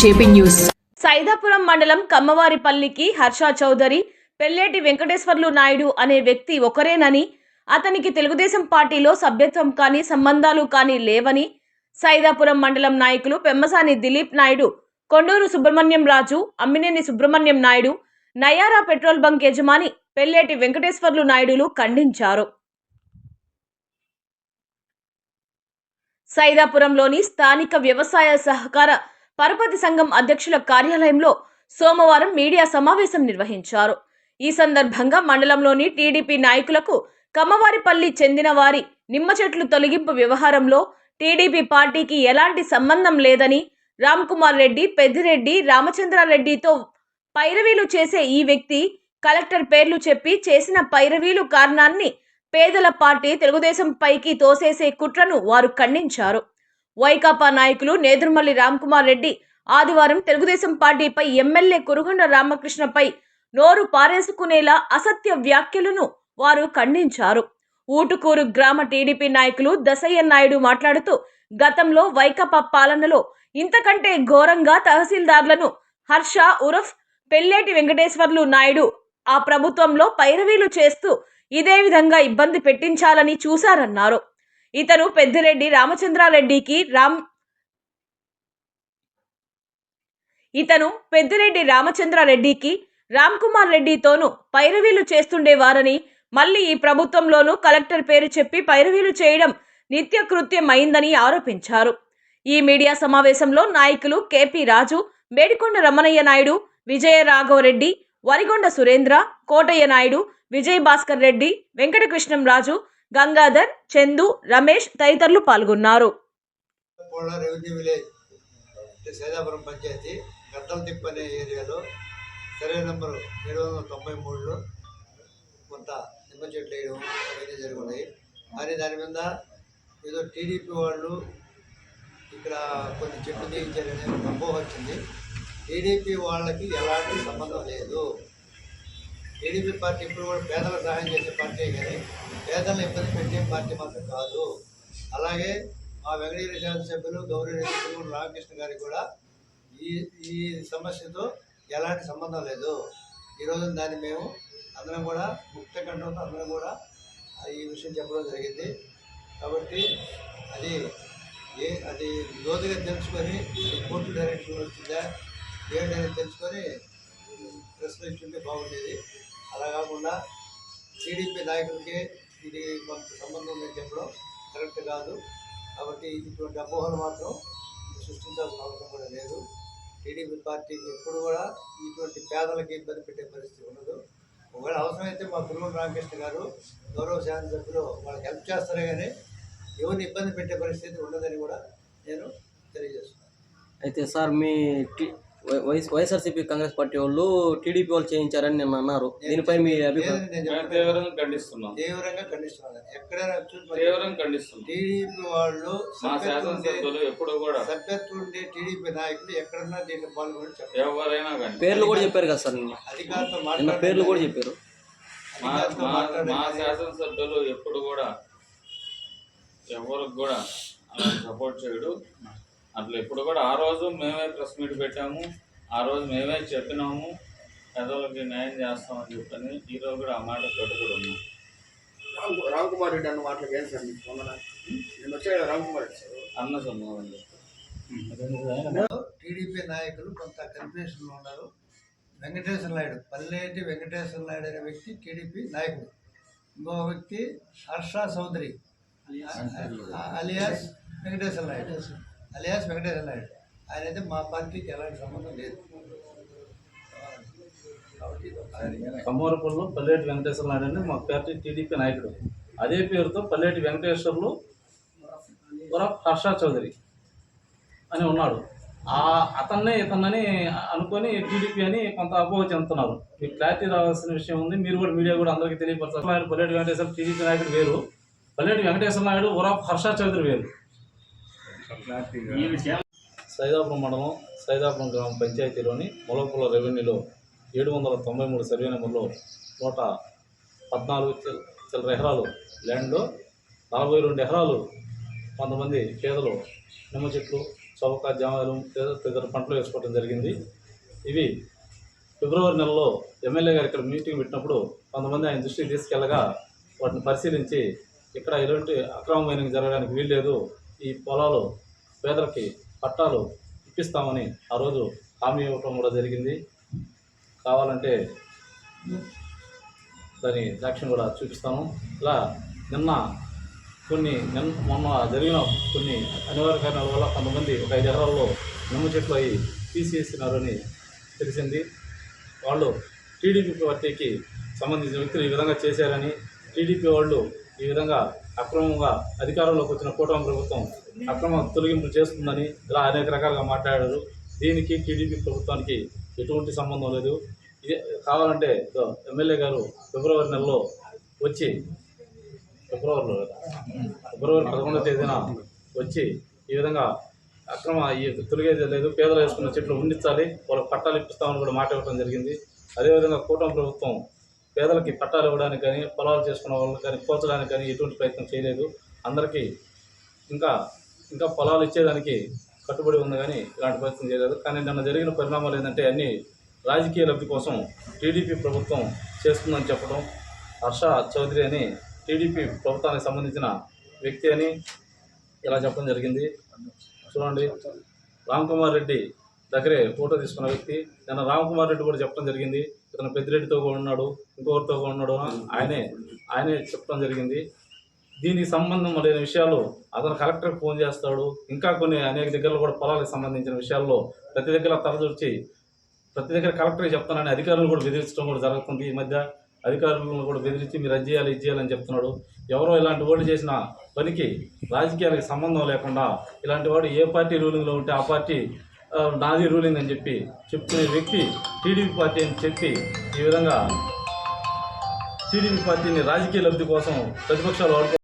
JP news. Saidapuram మండలం కమ్మవారిపల్లికి హర్ష చౌదరి పెల్లేటి వెంకటేశ్వర్లు నాయుడు అనే వ్యక్తి ఒకరేనని అతనికి తెలుగుదేశం పార్టీలో సభ్యత్వం కానీ సంబంధాలు కానీ లేవని సైదాపురం మండలం నాయకులు Pemmasani Dileep Naidu Konduru Subrahmanyam Raju Ammineni Subrahmanyam Naidu Nayara petrol bunk యజమాని పెల్లేటి వెంకటేశ్వర్లు నాయుడులు ఖండించారు. సైదాపురంలోని స్థానిక వ్యవసాయ సహకార పరపతి సంఘం అధ్యక్షుల కార్యాలయంలో సోమవారం మీడియా సమావేశం నిర్వహించారు. ఈ సందర్భంగా మండలంలోని టీడీపీ నాయకులకు కమ్మవారిపల్లి చెందిన వారి నిమ్మ చెట్లు తొలగింపు వ్యవహారంలో టీడీపీ పార్టీకి ఎలాంటి సంబంధం లేదని రామ్కుమార్ రెడ్డి పెద్దిరెడ్డి రామచంద్రారెడ్డితో పైరవీలు చేసే ఈ వ్యక్తి కలెక్టర్ పేర్లు చెప్పి చేసిన పైరవీలు కారణాన్ని పేదల పార్టీ తెలుగుదేశం పైకి తోసేసే కుట్రను వారు ఖండించారు. వైకాపా నాయకులు నేదురుమల్లి రామ్కుమార్ రెడ్డి ఆదివారం తెలుగుదేశం పార్టీపై ఎమ్మెల్యే కురుగొండ రామకృష్ణపై నోరు పారేసుకునేలా అసత్య వ్యాఖ్యలను వారు ఖండించారు. ఊటుకూరు గ్రామ టీడీపీ నాయకులు దసయ్య నాయుడు మాట్లాడుతూ గతంలో వైకాపా పాలనలో ఇంతకంటే ఘోరంగా తహసీల్దార్లను హర్ష ఉరఫ్ పెల్లేటి వెంకటేశ్వర్లు నాయుడు ఆ ప్రభుత్వంలో పైరవీలు చేస్తూ ఇదే విధంగా ఇబ్బంది పెట్టించాలని చూశారన్నారు. ఇతను పెద్దిరెడ్డి రామచంద్రారెడ్డికి రామ్ ఇతను పెద్దిరెడ్డి రామచంద్రారెడ్డికి రామ్ కుమార్ రెడ్డితోనూ పైరవీలు చేస్తుండేవారని మళ్ళీ ఈ ప్రభుత్వంలోనూ కలెక్టర్ పేరు చెప్పి పైరవీలు చేయడం నిత్యకృత్యం అయిందని ఆరోపించారు. ఈ మీడియా సమావేశంలో నాయకులు కేపీ రాజు మేడికొండ రమణయ్య నాయుడు విజయ రాఘవరెడ్డి వరిగొండ సురేంద్ర కోటయ్య నాయుడు విజయ్ భాస్కర్ రెడ్డి వెంకటకృష్ణం రాజు గంగాధర్ చందు రమేష్ తదితరులు పాల్గొన్నారు. కోళ్ళ విలేజ్ సైదాపురం పంచాయతీ గద్దల తిప్ప అనే ఏరియాలో సర్వే నెంబరు ఏడు వందల తొంభై మూడులో కొంత నిమ్మ చెట్లు వేయడం అవన్నీ జరుగున్నాయి. కానీ దాని మీద ఏదో టీడీపీ వాళ్ళు ఇక్కడ కొన్ని చెట్లు తీయించారనే అనుభవం అపోహ వచ్చింది. టీడీపీ వాళ్ళకి ఎలాంటి సంబంధం లేదు. టీడీపీ పార్టీ ఇప్పుడు కూడా పేదలకు సహాయం చేసే పార్టీ కానీ పేదలను ఇబ్బంది పెట్టే పార్టీ మాత్రం కాదు. అలాగే మా వెంకటగిరి శాసనసభ్యులు గౌరవ రామకృష్ణ గారికి కూడా ఈ ఈ సమస్యతో ఎలాంటి సంబంధం లేదు. ఈరోజు దాన్ని మేము అందరం కూడా ముక్త కంఠంతో అందరం కూడా ఈ విషయం చెప్పడం జరిగింది. కాబట్టి అది ఏ అది లోతుగా తెలుసుకొని కోర్టు డైరెక్షన్ వచ్చిందా ఏంటనేది తెలుసుకొని ప్రశ్న ఇచ్చుంటే బాగుండేది. అలా కాకుండా టీడీపీ నాయకులకి ఇది కొంత సంబంధం ఉందని చెప్పడం కరెక్ట్ కాదు. కాబట్టి ఇటువంటి అపోహలు మాత్రం సృష్టించాల్సిన అవసరం కూడా లేదు. టీడీపీ పార్టీకి ఎప్పుడు కూడా ఇటువంటి పేదలకి ఇబ్బంది పెట్టే పరిస్థితి ఉండదు. ఒకవేళ అవసరమైతే మా గురువు రామకృష్ణ గారు గౌరవ శాసనసభ్యులు వాళ్ళకి హెల్ప్ చేస్తారే కానీ ఎవరిని ఇబ్బంది పెట్టే పరిస్థితి ఉండదని కూడా నేను తెలియజేస్తున్నాను. అయితే సార్ మీ వైఎస్ఆర్సీపీ కాంగ్రెస్ పార్టీ వాళ్ళు టీడీపీ వాళ్ళు చేయించారని నిన్న అన్నారు. దీనిపై మీ అభిప్రాయం? లేదని నేను మేము చెప్పట్లేదు. తీవ్రంగా ఖండిస్తున్నాం. తీవ్రంగా ఖండిస్తున్నాను ఎక్కడైనా చూసి మరి తీవ్రంగా ఖండిస్తున్నాం. టీడీపీ వాళ్ళు శాసనసభ్యులు ఎప్పుడు కూడా సభ్యత్వం ఉండే టీడీపీ నాయకులు ఎక్కడన్నా దీంట్లో పాల్గొని చెప్పారు. ఎవరైనా కానీ పేర్లు కూడా చెప్పారు కదా సార్ నిన్న. అధికారులతో నిన్న పేర్లు కూడా చెప్పారు. మా శాసనసభ్యులు ఎప్పుడు కూడా ఎవరికి కూడా సపోర్ట్ చేయడు. అట్లా ఎప్పుడు కూడా ఆ రోజు మేమే ప్రెస్ మీట్ పెట్టాము. ఆ రోజు మేమే చెప్పినాము పెద్దలకి న్యాయం చేస్తామని చెప్పని ఈ రోజు కూడా ఆ మాట కట్టుబడి ఉన్నాం. రామ్ రామ్ కుమార్ రెడ్డి అన్న మాటలకు ఏం సార్ నేను వచ్చాడు రామ్ కుమార్ రెడ్డి సార్. అన్న సంబంధం టీడీపీ నాయకులు కొంత కన్ఫ్యూషన్లో ఉన్నారు. వెంకటేశ్వర నాయుడు పల్లెటి వెంకటేశ్వర నాయుడు అనే వ్యక్తి టీడీపీ నాయకుడు. ఇంకో వ్యక్తి హర్ష చౌదరి ఆ- అలియాస్ వెంకటేశ్వర నాయుడు. అలియాస్ వెంకటేశ్వర నాయుడు ఆయన. అయితే మా పార్టీకి ఎలాంటి సంబంధం లేదు. కాబట్టి ఇది పల్లెటి వెంకటేశ్వర నాయుడు అని మా పార్టీ టీడీపీ నాయకుడు. అదే పేరుతో పల్లెటి వెంకటేశ్వర్లు వరఫ్ హర్ష చౌదరి అని ఉన్నాడు. ఆ అతన్నే ఇతన్నని అనుకొని టీడీపీ అని కొంత అపోహ చెందుతున్నారు. మీకు క్లారిటీ రావాల్సిన విషయం ఉంది. మీరు కూడా మీడియా కూడా అందరికీ తెలియపరచారు పల్లెటి వెంకటేశ్వర టీడీపీ నాయకుడు వేరు. పల్లెటి వెంకటేశ్వర నాయుడు వరఫ్ హర్ష చౌదరి వేరు. సైదాపురం మండలం సైదాపురం గ్రామ పంచాయతీలోని మొలకపుల రెవెన్యూలో ఏడు వందల తొంభై మూడు సర్వే నెంబర్లో నూట పద్నాలుగు చిల్లర ఎకరాలు ల్యాండ్లో నలభై రెండు ఎకరాలు కొంతమంది పేదలు నిమ్మ చెట్లు చౌక జామాలు తదితర పంటలు వేసుకోవడం జరిగింది. ఇవి ఫిబ్రవరి నెలలో ఎమ్మెల్యే గారు ఇక్కడ మీటింగ్ పెట్టినప్పుడు కొంతమంది ఆయన దృష్టికి తీసుకెళ్ళగా వాటిని పరిశీలించి ఇక్కడ ఎలాంటి అక్రమ మైనింగ్ జరగడానికి వీల్లేదు. ఈ పొలాలు పేదలకి పట్టాలు ఇప్పిస్తామని ఆ రోజు హామీ ఇవ్వటం కూడా జరిగింది. కావాలంటే దాని సాక్ష్యం కూడా చూపిస్తాను. ఇలా నిన్న కొన్ని నిన్న మొన్న జరిగిన కొన్ని అనివార్య కారణాల వల్ల కొంతమంది ఒక ఐదు ఎకరాల్లో నిమ్మ చెట్లు అవి తీసేసినారని తెలిసింది. వాళ్ళు టీడీపీ పార్టీకి సంబంధించిన వ్యక్తులు ఈ విధంగా చేశారని టీడీపీ వాళ్ళు ఈ విధంగా అక్రమంగా అధికారంలోకి వచ్చిన కూటమి ప్రభుత్వం అక్రమ తొలగింపు చేస్తుందని ఇలా అనేక రకాలుగా మాట్లాడారు. దీనికి టీడీపీ ప్రభుత్వానికి ఎటువంటి సంబంధం లేదు. ఇది కావాలంటే ఎమ్మెల్యే గారు ఫిబ్రవరి నెలలో వచ్చి ఫిబ్రవరిలో ఫిబ్రవరి పదకొండవ తేదీన వచ్చి ఈ విధంగా అక్రమ ఈ తొలగేది లేదు. పేదలు వేసుకున్న చెట్లు ఉండించాలి వాళ్ళకి పట్టాలు ఇప్పిస్తామని కూడా మాట ఇవ్వడం జరిగింది. అదేవిధంగా కూటమి ప్రభుత్వం పేదలకి పట్టాలు ఇవ్వడానికి కానీ పొలాలు చేసుకున్న వాళ్ళకి కానీ పోల్చడానికి కానీ ఎటువంటి ప్రయత్నం చేయలేదు. అందరికీ ఇంకా ఇంకా పొలాలు ఇచ్చేదానికి కట్టుబడి ఉంది కానీ ఇలాంటి ప్రయత్నం చేయలేదు. కానీ నిన్న జరిగిన పరిణామాలు ఏంటంటే అన్ని రాజకీయ లబ్ధి కోసం టీడీపీ ప్రభుత్వం చేస్తుందని చెప్పడం హర్ష చౌదరి అని టీడీపీ ప్రభుత్వానికి సంబంధించిన వ్యక్తి అని ఇలా చెప్పడం జరిగింది. చూడండి. రామ్ కుమార్ రెడ్డి దగ్గరే ఫోటో తీసుకున్న వ్యక్తి. నిన్న రామ్ కుమార్ రెడ్డి కూడా చెప్పడం జరిగింది. ఇతను పెద్దిరెడ్డితో కూడా ఉన్నాడు ఇంకొకరితో కూడా ఉన్నాడు ఆయనే ఆయనే చెప్పడం జరిగింది. దీనికి సంబంధం లేని విషయాలు అతను కలెక్టర్కి ఫోన్ చేస్తాడు. ఇంకా కొన్ని అనేక దగ్గరలో కూడా పొలాలకు సంబంధించిన విషయాల్లో ప్రతి దగ్గర తరచూర్చి ప్రతి దగ్గర కలెక్టర్కి చెప్తానని అధికారులు కూడా బెదిరించడం కూడా జరుగుతుంది. ఈ మధ్య అధికారులను కూడా బెదిరించి మీరు అది చేయాలి ఇది చేయాలని చెప్తున్నాడు. ఎవరో ఇలాంటి ఓటు చేసిన పనికి రాజకీయాలకు సంబంధం లేకుండా ఇలాంటి వాడు ఏ పార్టీ రూలింగ్లో ఉంటే ఆ పార్టీ నాది రూలింగ్ అని చెప్పి చెప్పుకునే వ్యక్తి టీడీపీ పార్టీ అని చెప్పి ఈ విధంగా టీడీపీ పార్టీని రాజకీయ లబ్ధి కోసం ప్రతిపక్షాలు వాడుకో